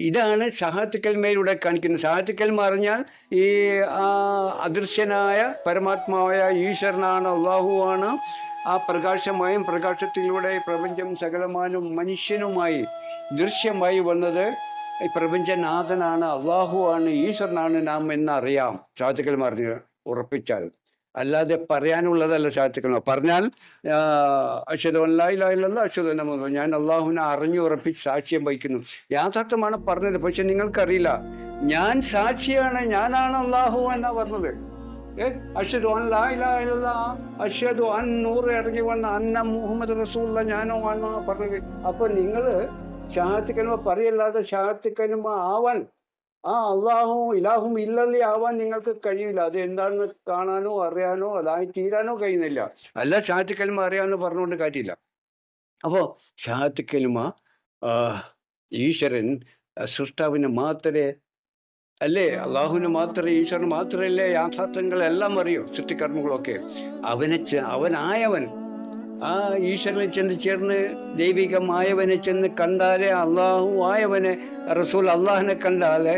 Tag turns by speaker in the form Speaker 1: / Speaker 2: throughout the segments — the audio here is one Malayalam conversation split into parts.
Speaker 1: ഇതാണ് സഹാത്തുക്കൽമേലൂടെ കാണിക്കുന്നത്. സഹാത്തുക്കൽ എന്ന് പറഞ്ഞാൽ ഈ അദൃശ്യനായ പരമാത്മാവായ ഈശ്വരനാണ് അള്ളാഹുവാണ്. ആ പ്രകാശമായും പ്രകാശത്തിലൂടെ പ്രപഞ്ചം സകലമാനും മനുഷ്യനുമായി ദൃശ്യമായി വന്നത് ഈ പ്രപഞ്ചനാഥനാണ് അള്ളാഹുവാണ് ഈശ്വരനാണ് നാം എന്നറിയാം. സാധുക്കൽ കൽമ ഉറപ്പിച്ചാൽ. അല്ലാതെ പറയാനുള്ളതല്ല കൽമ പറഞ്ഞാൽ അശ്വത നമ്മൾ ഞാൻ അള്ളാഹുവിനെ അറിഞ്ഞു ഉറപ്പിച്ച് സാക്ഷ്യം വഹിക്കുന്നു. യാഥാർത്ഥ്യമാണ് പറഞ്ഞത്. പക്ഷെ നിങ്ങൾക്കറിയില്ല ഞാൻ സാക്ഷിയാണ് ഞാനാണ് അള്ളാഹു എന്നാ പറഞ്ഞത്. അഷദു അൻ ലാ ഇലാഹ ഇല്ലല്ലാ അഷദു അൻ നൂറ് ഇറങ്ങി വന്ന അന്ന മുഹമ്മദ് റസൂല്ല ഞാനോ ആണോ പറഞ്ഞത്. അപ്പൊ നിങ്ങൾ ഷഹാത്ത് കൽമ പറയല്ലാതെ ഷഹാത്ത് കൽമ ആവാൻ ആ അള്ളാഹും ഇലാഹും ഇല്ലല്ലേ ആവാൻ നിങ്ങൾക്ക് കഴിയില്ല. അത് എന്താണെന്ന് കാണാനോ അറിയാനോ അതായി തീരാനോ കഴിയുന്നില്ല. അല്ല ഷഹാത്ത് കൽമ അറിയാമെന്ന് പറഞ്ഞുകൊണ്ട് കാറ്റില്ല അപ്പോൾ ഷഹാത്ത് കൽമ ആ, ഈശ്വരൻ സൃഷ്ടാവിന് മാത്രമേ അല്ലേ? അള്ളാഹുവിന് മാത്രമേ ഈശ്വരന് മാത്രമല്ലേ യാഥാർത്ഥ്യങ്ങളെല്ലാം അറിയൂ സൃഷ്ടികർമ്മങ്ങളൊക്കെ. അവനെ അവനായവൻ ആ ഈശ്വരനെ ചെന്ന് ചേർന്ന് ദൈവികമായവനെ ചെന്ന് കണ്ടാലേ അള്ളാഹു ആയവനെ റസൂൽ അള്ളാഹിനെ കണ്ടാലേ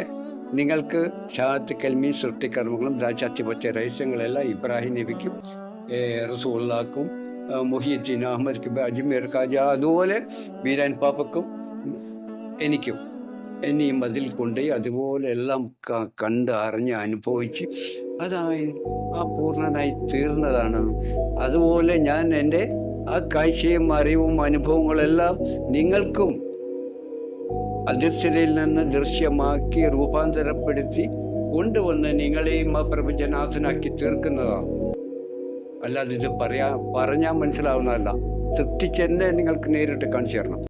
Speaker 1: നിങ്ങൾക്ക് ഷാത്ത് കൽമി സൃഷ്ടികർമ്മങ്ങളും ദാശാത്യപറ്റ രഹസ്യങ്ങളെല്ലാം ഇബ്രാഹിം നബിക്കും റസൂള്ളാക്കും മൊഹിയുദ്ദീൻ അഹമ്മദ് അജ്മീർ ഖാജ അതുപോലെ വീരാൻ പാപ്പക്കും എനിക്കും എന്നെയും അതിൽ കൊണ്ടുപോയി അതുപോലെ എല്ലാം കണ്ട് അറിഞ്ഞ് അനുഭവിച്ച് അതായി ആ പൂർണനായി തീർന്നതാണ്. അതുപോലെ ഞാൻ എന്റെ ആ കാഴ്ചയും അറിവും അനുഭവങ്ങളെല്ലാം നിങ്ങൾക്കും അദൃശ്യതയിൽ നിന്ന് ദൃശ്യമാക്കി രൂപാന്തരപ്പെടുത്തി കൊണ്ടുവന്ന് നിങ്ങളെയും ആ പ്രപഞ്ചനാഥനാക്കി തീർക്കുന്നതാണ്. അല്ലാതെ ഇത് പറയാ പറഞ്ഞാൽ മനസ്സിലാവുന്നതല്ല. സൃഷ്ടിച്ചെന്നെ നിങ്ങൾക്ക് നേരിട്ട് കാണിച്ചു തരണം.